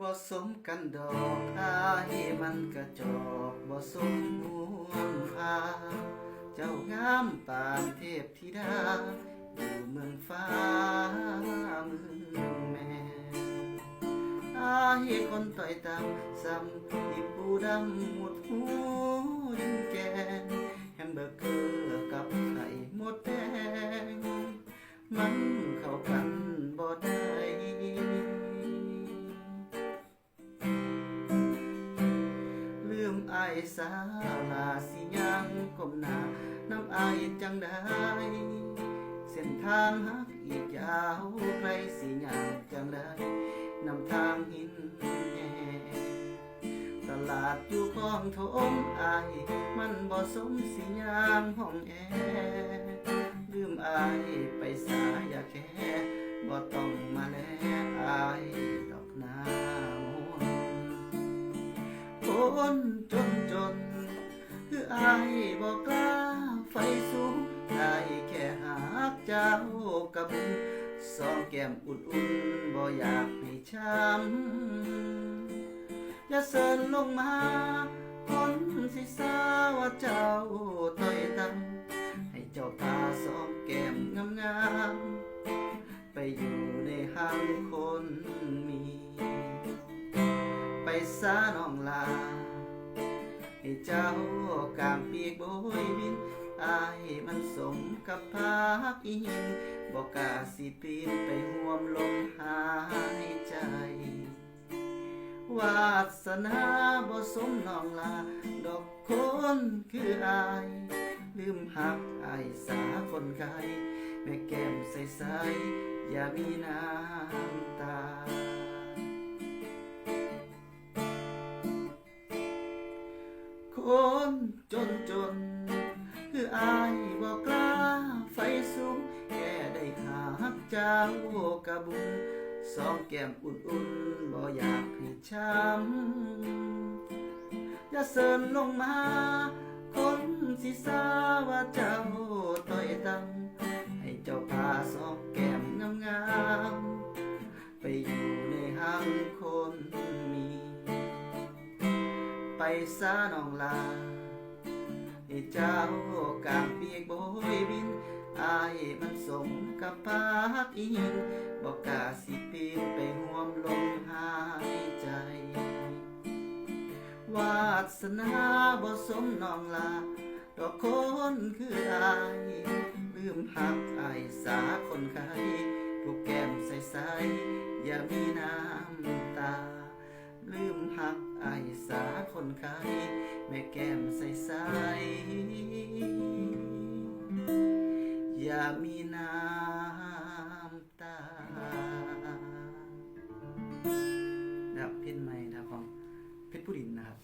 บ่สมกันดอกอายมันกระจอกบ่สมห่วงอาเจ้างามปานเทพธิดาอยู่เมืองฟ้าเมืองแม่อายคนต่อยตามซ้ำที่ปูดำหมดหูยิงแกนแฮมเบอร์เกอร์กับไข่หมดแดงมัน มอายสาลาสิยังก้มหน้าน้ำอายจังได้เส้นทางหักอีกยาวไกลสิยังจังได้นำทางหินแห่ตลาดอยู่ของโถมอายมันบ่สมสิยางห้องแอร์ลืมอายไปสาอย่าแค่บ่ต้องมาแลอายดอกหน้ามนต์คน บอกกล้าไฟสูงได้แค่หากเจ้ากระบุญสองแก้มอุ่นๆบ่อยากให้ช้ำอย่าเสินลงมา คนสิสาว่าเจ้าต้อยตังให้เจ้าตาสองแก้มงามๆไปอยู่ในห้างคนมี ไปสาน้องล เจ้ากางปีกโบยบินอายมันสมกับภาคอินบอกกาสิปีนไปห่วมลมหายใจ วาสนาบ่สมน้องลา ดอกคนคืออาย ลืมหักอายสาคนไกลแม่แก้มใสๆอย่ามีน้ำตา นจนจน คืออายบอกกล้าไฟสูงแค่ได้หาฮักเจ้ากระบุญสองแก้มอุ่นๆบ่อยากให้ช้ำอย่าเสินลงมา คนสิสาว่าเจ้าต้อยตังให้เจ้าพาสองแก้มงามๆไปอยู่ในห้างคนมี ไปสาน้องลา เจ้ากางเปียกโบยบินอายมันสมกับปากอินบอกกาสิปีนไปห่วมลมหายใจ วาสนาบ่สมน้องลาดอกคนคืออายลืมหักอายสาคนไข้ถูกแก้มใสๆอย่ามีน้ำตา ลืมหักไอสาคนไข้แม่แก้มใสใสอย่ามีน้ำตานะครับเพชรใหม่นะครับของเพชรผู้ดินนะครับ